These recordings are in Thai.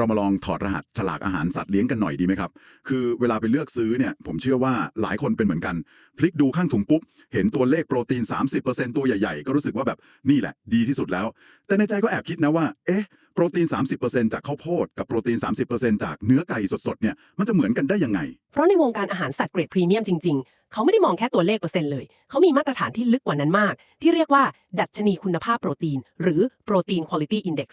เรามาลองถอดรหัสฉลากอาหารสัตว์เลี้ยงกันหน่อยดีไหมครับ คือเวลาไปเลือกซื้อเนี่ยผมเชื่อว่าหลายคนเป็นเหมือนกัน พลิกดูข้างถุงปุ๊บ เห็นตัวเลขโปรตีน 30%ตัวใหญ่ๆ ก็รู้สึกว่าแบบนี่แหละ ดีที่สุดแล้ว แต่ในใจก็แอบคิดนะว่า เอ๊ะโปรตีน 30%จากข้าวโพดกับโปรตีน 30%จากเนื้อไก่สดๆเนี่ยมันจะเหมือนกันได้ยังไง เพราะในวงการอาหารสัตว์เกรดพรีเมียมจริง ๆ เขาไม่ได้มองแค่ตัวเลขเปอร์เซ็นต์เลย เขามีมาตรฐานที่ลึกกว่านั้นมาก ที่เรียกว่า ดัชนีคุณภาพโปรตีน หรือ Protein Quality Index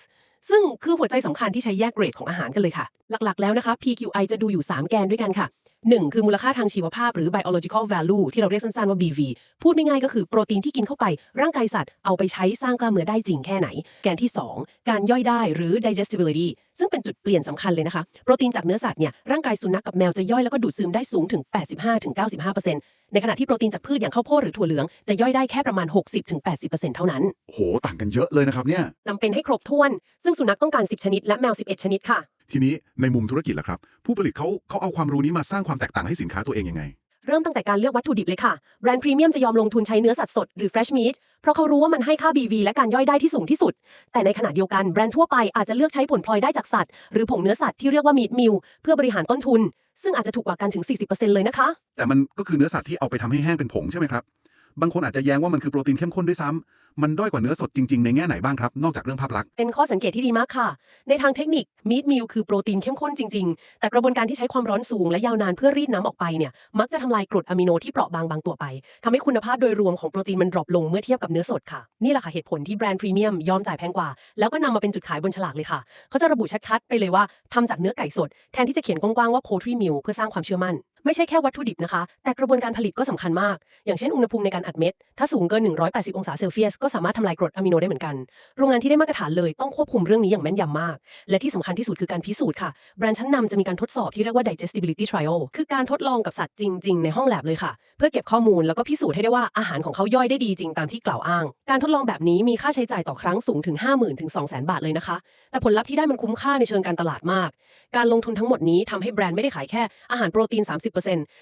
ซึ่งคือหัวใจสำคัญที่ใช้แยกเกรดของอาหารกันเลยค่ะ หลักๆแล้วนะคะ PQI จะดูอยู่ 3 แกนด้วยกันค่ะ 1 คือมูลค่าทางชีวภาพหรือ biological value ที่เราเรียกสั้นๆว่า BV พูดไม่ง่ายก็คือโปรตีนที่กินเข้าไป ร่างกายสัตว์เอาไปใช้สร้างกล้ามเนื้อได้จริงแค่ไหน แกนที่ 2 การย่อยได้หรือ digestibility ซึ่งเป็นจุดเปลี่ยนสำคัญเลยนะคะ โปรตีนจากเนื้อสัตว์เนี่ยร่างกายสุนัขกับแมวจะย่อยแล้วก็ดูดซึมได้สูงถึง 85-95%ในขณะที่โปรตีนจากพืชอย่างข้าวโพดหรือถั่วเหลืองจะย่อยได้แค่ประมาณ 60-80%เท่านั้น โห ต่างกันเยอะเลยนะครับเนี่ยจำเป็นให้ครบถ้วน ซึ่งสุนัขต้องการ 10 ชนิดและแมว 11 ชนิดค่ะ ทีนี้ในมุมธุรกิจล่ะครับ ผู้ผลิตเขาเขาเอาความรู้นี้มาสร้างความแตกต่างให้สินค้าตัวเองยังไง เริ่มตั้งแต่การเลือกวัตถุดิบเลยค่ะ แบรนด์พรีเมียมจะยอมลงทุนใช้เนื้อสัตว์สดหรือ fresh meat เพราะเขารู้ว่ามันให้ค่า BV และการย่อยได้ที่สูงที่สุด แต่ในขณะเดียวกันแบรนด์ทั่วไปอาจจะเลือกใช้ผลพลอยได้จากสัตว์ หรือผงเนื้อสัตว์ที่เรียกว่า meat meal เพื่อบริหารต้นทุน ซึ่งอาจจะถูกกว่ากันถึง 40%เลยนะคะ แต่มันก็คือเนื้อสัตว์ที่เอาไปทำให้แห้งเป็นผงใช่ไหมครับ บางคนอาจจะแย้งว่ามันคือโปรตีนเข้มข้นด้วยซ้ำมันด้อยกว่าเนื้อสดจริงๆ ในแง่ไหนบ้างครับ นอกจากเรื่องภาพลักษณ์ เป็นข้อสังเกตที่ดีมากค่ะ ในทางเทคนิคมีดมิลคือโปรตีนเข้มข้นจริง ๆ แต่กระบวนการที่ใช้ความร้อนสูงและยาวนานเพื่อรีดน้ำออกไปเนี่ย มักจะทำลายกรดอะมิโนที่เปราะบางบางตัวไปทำให้คุณภาพโดยรวมของโปรตีนมันดรอปลงเมื่อเทียบกับเนื้อสดค่ะ นี่แหละค่ะเหตุผลที่แบรนด์พรีเมียมยอมจ่ายแพงกว่า แล้วก็นำมาเป็นจุดขายบนฉลากเลยค่ะ เขาจะระบุชัดๆไปเลยว่าทำจากเนื้อไก่สด แทนที่จะเขียนกว้างๆว่า poultry meal เพื่อสร้างความเชื่อมั่น ไม่ใช่แค่วัตถุดิบนะคะ แต่กระบวนการผลิตก็สำคัญมาก อย่างเช่นอุณหภูมิในการอัดเม็ด ถ้าสูงเกิน 180 องศาเซลเซียส ก็สามารถทำลายกรดอะมิโนได้เหมือนกัน โรงงานที่ได้มาตรฐานเลยต้องควบคุมเรื่องนี้อย่างแม่นยำมาก และที่สำคัญที่สุดคือการพิสูจน์ค่ะ แบรนด์ชั้นนำจะมีการทดสอบที่เรียกว่า digestibility trial คือการทดลองกับสัตว์จริง ๆ ในห้องแลบเลยค่ะ เพื่อเก็บข้อมูลแล้วก็พิสูจน์ให้ได้ว่าอาหารของเขาย่อยได้ดีจริงตามที่กล่าวอ้าง การทดลองแบบนี้มีค่าใช้จ่ายต่อครั้งสูงถึง 50,000ถึง200,000 บาทเลยนะคะ แต่ผลลัพธ์ที่ได้มันคุ้มค่าในเชิงการตลาดมาก การลงทุนทั้งหมดนี้ทำให้แบรนด์ไม่ได้ขายแค่อาหารโปรตีน 30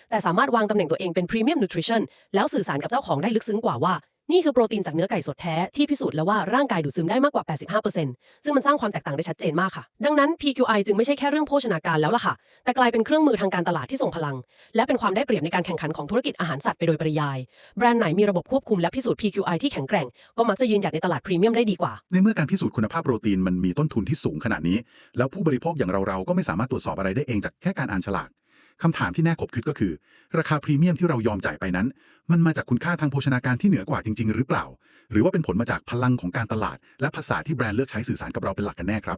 แต่สามารถวางตำแหน่งตัวเองเป็น Premium Nutrition แล้วสื่อสารกับเจ้าของได้ลึกซึ้งกว่าว่านี่คือโปรตีนจากเนื้อไก่สดแท้ ที่พิสูจน์แล้วว่าร่างกายดูดซึมได้มากกว่า 85%ซึ่งมันสร้างความแตกต่างได้ชัดเจนมากค่ะ ดังนั้น PQI จึงไม่ใช่แค่เรื่องโภชนาการแล้วล่ะค่ะ แต่กลายเป็นเครื่องมือทางการตลาดที่ส่งพลัง และเป็นความได้เปรียบในการแข่งขันของธุรกิจอาหารสัตว์ไปโดยปริยาย แบรนด์ไหนมีระบบควบคุมและพิสูจน์ PQI ที่แข็งแกร่ง ก็มักจะยืนหยัดในตลาดพรีเมียมได้ดีกว่า ในเมื่อการพิสูจน์คุณภาพโปรตีนมันมีต้นทุนที่สูงขนาดนี้ แล้วผู้บริโภคอย่างเราๆก็ไม่สามารถตรวจสอบอะไรได้เองจากแค่การอ่านฉลาก คำถามที่น่าขบคิดก็คือ ราคาพรีเมียมที่เรายอมจ่ายไปนั้น มันมาจากคุณค่าทางโภชนาการที่เหนือกว่าจริง ๆ หรือเปล่า หรือว่าเป็นผลมาจากพลังของการตลาด และภาษาที่แบรนด์เลือกใช้สื่อสารกับเราเป็นหลักกันแน่ครับ